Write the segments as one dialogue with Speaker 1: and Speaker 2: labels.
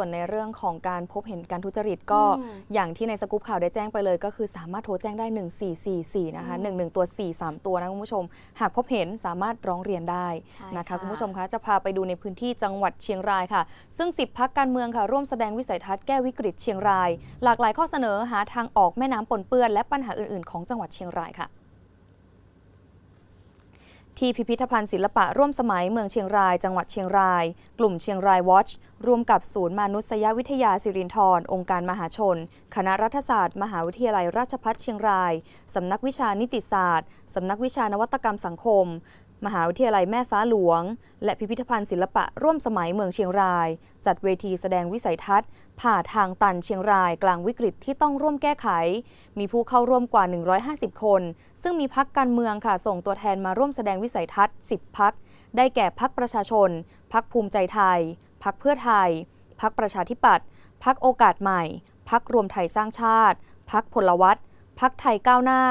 Speaker 1: ส่วนในเรื่องของการพบเห็นการทุจริตก็
Speaker 2: อืม
Speaker 1: อย่างที่ในสกู๊ปข่าวได้แจ้งไปเลยก็คือสามารถโทรแจ้งได้ 1444 นะคะ
Speaker 2: อืม
Speaker 1: 11 ตัว 4 3 ตัวนะคุณผู้ชม หากพบเห็นสามารถร้องเรียนได้
Speaker 2: ใช่
Speaker 1: นะคะคุณผู้ชมคะจะพาไปดูในพื้นที่จังหวัดเชียงรายค่ะ ซึ่ง 10 พักการเมืองค่ะ ร่วมแสดงวิสัยทัศน์แก้วิกฤตเชียงราย หลากหลายข้อเสนอหาทางออกแม่น้ำปนเปื้อนและปัญหาอื่นๆ ของจังหวัดเชียงรายค่ะ ที่พิพิธภัณฑ์ศิลปะร่วมสมัยเมืองเชียงราย จังหวัดเชียงราย กลุ่มเชียงรายวอชร่วมกับศูนย์มนุษยวิทยาสิรินธรองค์การมหาชน คณะรัฐศาสตร์ มหาวิทยาลัยราชภัฏเชียงราย สำนักวิชานิติศาสตร์ สำนักวิชานวัตกรรมสังคม มหาวิทยาลัยแม่ฟ้าหลวง และพิพิธภัณฑ์ศิลปะร่วมสมัยเมืองเชียงราย จัดเวทีแสดงวิสัยทัศน์ ผ่าทางตันเชียงรายกลางวิกฤตที่ต้องร่วมแก้ไข มีผู้เข้าร่วมกว่า 150 คน ซึ่งมีพักการเมืองค่ะส่งตัวแทนมาร่วมแสดงวิสัยทัศน์ 10 พัก ได้แก่พักประชาชน พักภูมิใจไทย พักเพื่อไทย พักประชาธิปัตย์ พักโอกาสใหม่ พักรวมไทยสร้างชาติ พักพลวัตพักไทยก้าวหน้า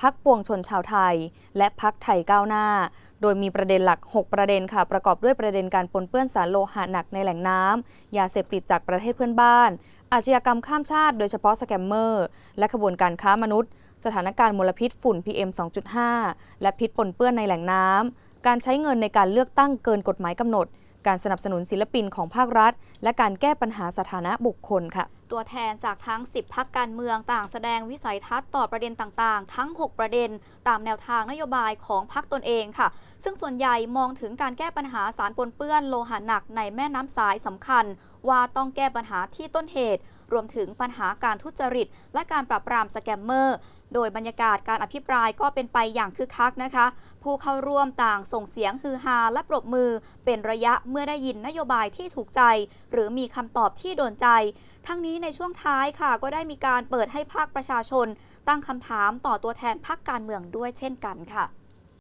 Speaker 1: พักปวงชนชาวไทย และพักไทยก้าวหน้า โดยมีประเด็นหลัก 6 ประเด็นค่ะ ประกอบด้วยประเด็นการปนเปื้อนสารโลหะหนักในแหล่งน้ำ ยาเสพติดจากประเทศเพื่อนบ้าน อาชญากรรมข้ามชาติ โดยเฉพาะสแกมเมอร์ และขบวนการค้ามนุษย์ สถานการณ์มลพิษฝุ่น PM 2.5 และพิษปนเปื้อนในแหล่งน้ำ การใช้เงินในการเลือกตั้งเกินกฎหมายกำหนด การสนับสนุนศิลปินของภาครัฐ และการแก้ปัญหาสถานะบุคคลค่ะ
Speaker 2: ตัวแทนจากทั้ง 10พักการเมืองต่างแสดงวิสัยทัศน์ต่อประเด็นต่างๆ ทั้ง 6 ประเด็น ตามแนวทางนโยบายของพักตนเองค่ะ ซึ่งส่วนใหญ่มองถึงการแก้ปัญหาสารปนเปื้อนโลหะหนักในแม่น้ำสายสำคัญ ว่าต้องแก้ปัญหาที่ต้นเหตุ รวมถึงปัญหาการทุจริต และการปราบปรามสแกมเมอร์ โดยบรรยากาศการอภิปรายก็เป็นไปอย่างคึกคักนะคะ ผู้เข้าร่วมต่างส่งเสียงฮือฮาและปรบมือ เป็นระยะเมื่อได้ยินนโยบายที่ถูกใจ หรือมีคำตอบที่โดนใจ ทั้งนี้ในช่วงท้ายค่ะ ก็ได้มีการเปิดให้ภาคประชาชน ตั้งคำถามต่อตัวแทนพรรคการเมืองด้วยเช่นกันค่ะ